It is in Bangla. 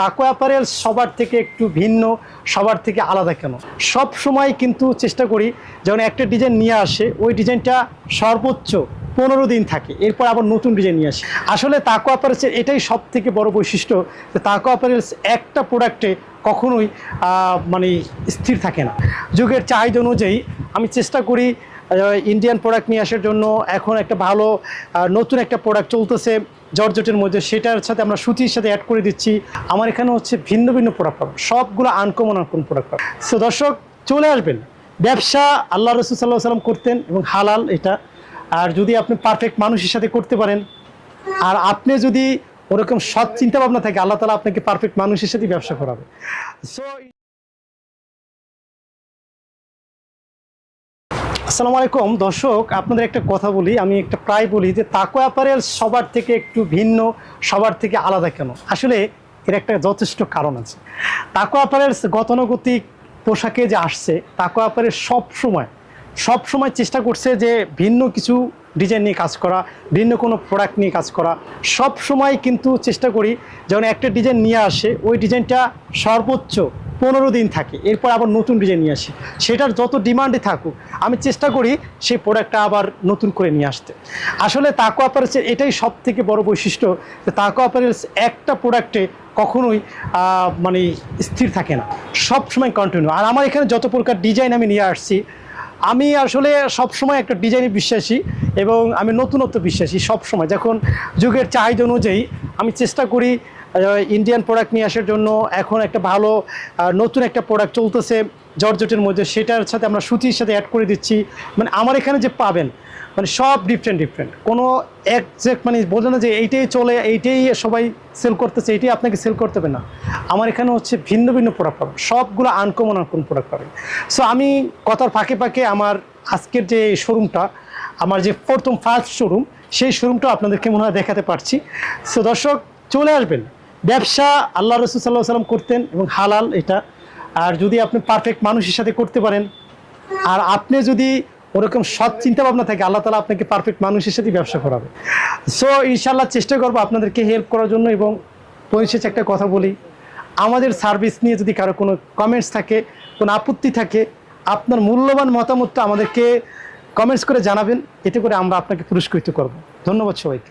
তাকো অ্যাপারেল সবার থেকে একটু ভিন্ন, সবার থেকে আলাদা কেন? সব সময় কিন্তু চেষ্টা করি যখন একটা ডিজাইন নিয়ে আসে, ওই ডিজাইনটা সর্বোচ্চ পনেরো দিন থাকে, এরপর আবার নতুন ডিজাইন নিয়ে আসে। আসলে তাকো অ্যাপারেলসের এটাই সব থেকে বড় বৈশিষ্ট্য যে তাকো অ্যাপারেলস একটা প্রোডাক্টে কখনোই মানে স্থির থাকে না। যুগের চাহিদা অনুযায়ী আমি চেষ্টা করি ইন্ডিয়ান প্রোডাক্ট নিয়ে আসার জন্য এখন একটা ভালো নতুন একটা প্রোডাক্ট চলতেছে জর্জটের মধ্যে। সেটার সাথে আমরা সুতির সাথে অ্যাড করে দিচ্ছি। আমার এখানে হচ্ছে ভিন্ন ভিন্ন প্রোডাক্ট পাবেন সবগুলো আনকমন আনকমন প্রোডাক্ট পাবেন সো দর্শক, চলে আসবেন। ব্যবসা আল্লাহ রসুল সাল্লাহ সাল্লাম করতেন এবং হালাল এটা। আর যদি আপনি পারফেক্ট মানুষের সাথে করতে পারেন, আর আপনি যদি ওরকম সৎ চিন্তা ভাবনা থাকে, আল্লাহ তালা আপনাকে পারফেক্ট মানুষের সাথে ব্যবসা করাবে। সো আসসালামু আলাইকুম। দর্শক, আপনাদের একটা কথা বলি, আমি একটা প্রায় বলি যে তাকো অ্যাপারেল সবার থেকে একটু ভিন্ন, সবার থেকে আলাদা কেন? আসলে এর একটা যথেষ্ট কারণ আছে। তাকো অ্যাপারেলস গতানুগতিক পোশাকে যে আসছে তাকো অ্যাপারেল সব সময় সব সময় চেষ্টা করছে যে ভিন্ন কিছু ডিজাইন নিয়ে কাজ করা, ভিন্ন কোনো প্রোডাক্ট নিয়ে কাজ করা। সব সময় কিন্তু চেষ্টা করি যখন একটা ডিজাইন নিয়ে আসে, ওই ডিজাইনটা সর্বোচ্চ পনেরো দিন থাকে, এরপর আবার নতুন ডিজাইন নিয়ে আসি। সেটার যত ডিমান্ডে থাকুক, আমি চেষ্টা করি সেই প্রোডাক্টটা আবার নতুন করে নিয়ে আসতে। আসলে তাকো অ্যাপারেলসের এটাই সব থেকে বড় বৈশিষ্ট্য যে তাকো অ্যাপারেলস একটা প্রোডাক্টে কখনোই মানে স্থির থাকে না। সব সময় কন্টিনিউ আর আমার এখানে যত প্রকার ডিজাইন আমি নিয়ে আসছি, আমি আসলে সব সময় একটা ডিজাইনে বিশ্বাসী এবং আমি নতুনত্ব বিশ্বাসী সব সময় যখন যুগের চাহিদা অনুযায়ী আমি চেষ্টা করি ইন্ডিয়ান প্রোডাক্ট নিয়ে আসার জন্য এখন একটা ভালো নতুন একটা প্রোডাক্ট চলতেছে জর্জটের মধ্যে। সেটার সাথে আমরা সুতির সাথে অ্যাড করে দিচ্ছি। মানে আমার এখানে যে পাবেন মানে সব ডিফারেন্ট ডিফারেন্ট কোনো একজ্যাক্ট মানে বোঝে না যে এইটাই চলে, এইটাই সবাই সেল করতেছে, এইটাই আপনাকে সেল করতে হবে না। আমার এখানে হচ্ছে ভিন্ন ভিন্ন প্রোডাক্ট পাবেন। সবগুলো আনকমন আনকমন প্রোডাক্ট পাবেন। সো আমি কথার ফাঁকে ফাঁকে আমার আজকের যে শোরুমটা আমার যে প্রথম ফার্স্ট শোরুম সেই শোরুমটা আপনাদেরকে মনে হয় দেখাতে পারছি। সো দর্শক, চলে আসবেন। ব্যবসা আল্লাহ রসুল সাল্লাহ সাল্লাম করতেন এবং হালাল এটা। আর যদি আপনি পারফেক্ট মানুষের সাথে করতে পারেন, আর আপনি যদি ওরকম সৎ চিন্তা ভাবনা থাকে, আল্লাহ তালা আপনাকে পারফেক্ট মানুষের সাথে ব্যবসা করাবে। সো ইনশাল্লাহ চেষ্টা করব আপনাদেরকে হেল্প করার জন্য এবং পরিশেষে একটা কথা বলি। আমাদের সার্ভিস নিয়ে যদি কারও কোনো কমেন্টস থাকে, কোনো আপত্তি থাকে, আপনার মূল্যবান মতামতটা আমাদেরকে কমেন্টস করে জানাবেন। এতে করে আমরা আপনাকে পুরস্কৃত করব। ধন্যবাদ সবাইকে।